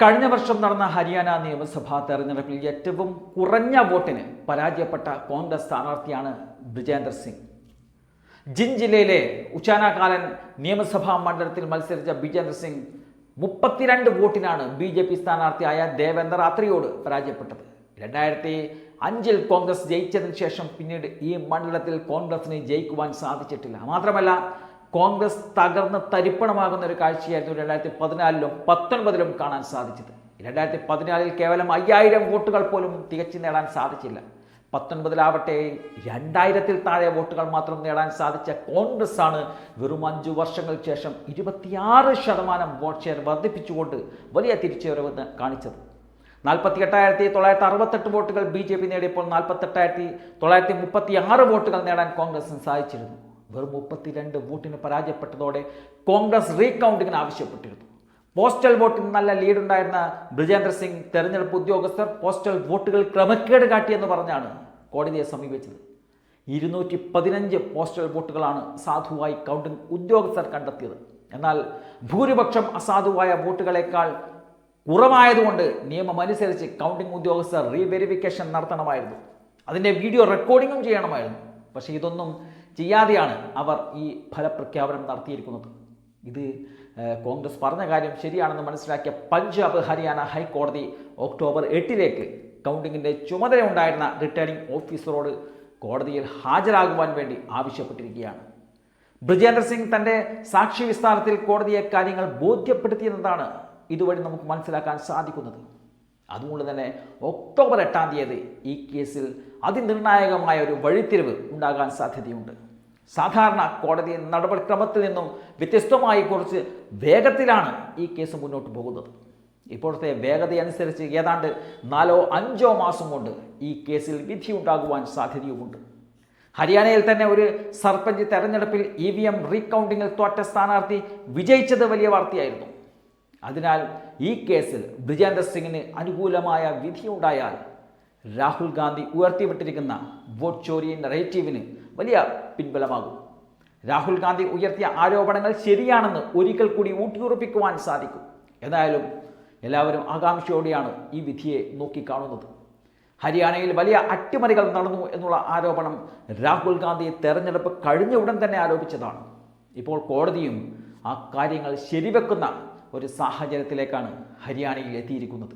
കഴിഞ്ഞ വർഷം നടന്ന ഹരിയാന നിയമസഭാ തെരഞ്ഞെടുപ്പിൽ ഏറ്റവും കുറഞ്ഞ വോട്ടിന് പരാജയപ്പെട്ട കോൺഗ്രസ് സ്ഥാനാർത്ഥിയാണ് ബ്രിജേന്ദർ സിംഗ്. ജിൻ ജില്ലയിലെ ഉച്ചാനാകാലൻ നിയമസഭാ മണ്ഡലത്തിൽ മത്സരിച്ച ബിജേന്ദർ സിംഗ് മുപ്പത്തിരണ്ട് വോട്ടിനാണ് ബി ജെ പി സ്ഥാനാർത്ഥിയായ ദേവേന്ദർ അത്രയോട് പരാജയപ്പെട്ടത്. രണ്ടായിരത്തി അഞ്ചിൽ കോൺഗ്രസ് ജയിച്ചതിന് ശേഷം പിന്നീട് ഈ മണ്ഡലത്തിൽ കോൺഗ്രസിന് ജയിക്കുവാൻ സാധിച്ചിട്ടില്ല. മാത്രമല്ല കോൺഗ്രസ് തകർന്ന് തരിപ്പണമാകുന്ന ഒരു കാഴ്ചയായിരുന്നു രണ്ടായിരത്തി പതിനാലിലും പത്തൊൻപതിലും കാണാൻ സാധിച്ചത്. രണ്ടായിരത്തി പതിനാലിൽ കേവലം അയ്യായിരം വോട്ടുകൾ പോലും തികച്ചു നേടാൻ സാധിച്ചില്ല. പത്തൊൻപതിലാവട്ടെ രണ്ടായിരത്തിൽ താഴെ വോട്ടുകൾ മാത്രം നേടാൻ സാധിച്ച കോൺഗ്രസ് ആണ് വെറും അഞ്ചു വർഷങ്ങൾക്ക് ശേഷം ഇരുപത്തിയാറ് ശതമാനം വോട്ട് ഷെയർ വർദ്ധിപ്പിച്ചുകൊണ്ട് വലിയ തിരിച്ചുവരവ് കാണിച്ചത്. നാൽപ്പത്തി എട്ടായിരത്തി തൊള്ളായിരത്തി അറുപത്തെട്ട് വോട്ടുകൾ ബി ജെ പി നേടിയപ്പോൾ നാൽപ്പത്തെട്ടായിരത്തി തൊള്ളായിരത്തി മുപ്പത്തി ആറ് വോട്ടുകൾ നേടാൻ കോൺഗ്രസിന് സാധിച്ചിരുന്നു. വെറും മുപ്പത്തിരണ്ട് വോട്ടിന് പരാജയപ്പെട്ടതോടെ കോൺഗ്രസ് റീകൗണ്ടിങ്ങിന് ആവശ്യപ്പെട്ടിരുന്നു. പോസ്റ്റൽ വോട്ടിൽ നല്ല ലീഡുണ്ടായിരുന്ന ബ്രിജേന്ദ്ര സിംഗ് തെരഞ്ഞെടുപ്പ് ഉദ്യോഗസ്ഥർ പോസ്റ്റൽ വോട്ടുകൾ ക്രമക്കേട് കാട്ടിയെന്ന് പറഞ്ഞാണ് കോടതിയെ സമീപിച്ചത്. ഇരുന്നൂറ്റി പതിനഞ്ച് പോസ്റ്റൽ വോട്ടുകളാണ് സാധുവായി കൗണ്ടിംഗ് ഉദ്യോഗസ്ഥർ കണ്ടെത്തിയത്. എന്നാൽ ഭൂരിപക്ഷം അസാധുവായ വോട്ടുകളേക്കാൾ കുറവായതുകൊണ്ട് നിയമമനുസരിച്ച് കൗണ്ടിംഗ് ഉദ്യോഗസ്ഥർ റീവെരിഫിക്കേഷൻ നടത്തണമായിരുന്നു. അതിന്റെ വീഡിയോ റെക്കോർഡിങ്ങും ചെയ്യണമായിരുന്നു. പക്ഷേ ഇതൊന്നും ചെയ്യാതെയാണ് അവർ ഈ ഫലപ്രഖ്യാപനം നടത്തിയിരിക്കുന്നത്. ഇത് കോൺഗ്രസ് പറഞ്ഞ കാര്യം ശരിയാണെന്ന് മനസ്സിലാക്കിയ പഞ്ചാബ് ഹരിയാന ഹൈക്കോടതി ഒക്ടോബർ എട്ടിലേക്ക് കൗണ്ടിങ്ങിന്റെ ചുമതലയുണ്ടായിരുന്ന റിട്ടേണിംഗ് ഓഫീസറോട് കോടതിയിൽ ഹാജരാകുവാൻ വേണ്ടി ആവശ്യപ്പെട്ടിരിക്കുകയാണ്. ബ്രിജേന്ദ്ര സിംഗ് തന്റെ സാക്ഷി വിസ്താരത്തിൽ കോടതിയെ കാര്യങ്ങൾ ബോധ്യപ്പെടുത്തിയെന്നതാണ് ഇതുവഴി നമുക്ക് മനസ്സിലാക്കാൻ സാധിക്കുന്നത്. അതുകൊണ്ട് തന്നെ ഒക്ടോബർ എട്ടാം തീയതി ഈ കേസിൽ അതിനിർണായകമായ ഒരു വഴിത്തിരിവ് ഉണ്ടാകാൻ സാധ്യതയുണ്ട്. സാധാരണ കോടതി നടപടിക്രമത്തിൽ നിന്നും വ്യത്യസ്തമായി കുറച്ച് വേഗത്തിലാണ് ഈ കേസ് മുന്നോട്ട് പോകുന്നത്. ഇപ്പോഴത്തെ വേഗതയനുസരിച്ച് ഏതാണ്ട് നാലോ അഞ്ചോ മാസം കൊണ്ട് ഈ കേസിൽ വിധി ഉണ്ടാകുവാൻ സാധ്യതയുമുണ്ട്. ഹരിയാനയിൽ തന്നെ ഒരു സർപഞ്ച് തെരഞ്ഞെടുപ്പിൽ ഇ വി എം റീകൗണ്ടിങ്ങിൽ തോറ്റ സ്ഥാനാർത്ഥി വിജയിച്ചത് വലിയ വാർത്തയായിരുന്നു. അതിനാൽ ഈ കേസിൽ ബ്രിജേന്ദർ സിംഗിന് അനുകൂലമായ വിധിയുണ്ടായാൽ രാഹുൽ ഗാന്ധി ഉയർത്തിവിട്ടിരിക്കുന്ന വോട്ട് ചോരി നറേറ്റീവിന് വലിയ പിൻബലമാകും. രാഹുൽ ഗാന്ധി ഉയർത്തിയ ആരോപണങ്ങൾ ശരിയാണെന്ന് ഒരിക്കൽ കൂടി ഊട്ടിയുറപ്പിക്കുവാൻ സാധിക്കും. എന്തായാലും എല്ലാവരും ആകാംക്ഷയോടെയാണ് ഈ വിധിയെ നോക്കിക്കാണുന്നത്. ഹരിയാനയിൽ വലിയ അട്ടിമറികൾ നടന്നു എന്നുള്ള ആരോപണം രാഹുൽ ഗാന്ധി തെരഞ്ഞെടുപ്പ് കഴിഞ്ഞ ഉടൻ തന്നെ ആരോപിച്ചതാണ്. ഇപ്പോൾ കോടതിയും ആ കാര്യങ്ങൾ ശരിവെക്കുന്ന ഒരു സാഹചര്യത്തിലേക്കാണ് ഹരിയാനയിൽ എത്തിയിരിക്കുന്നത്.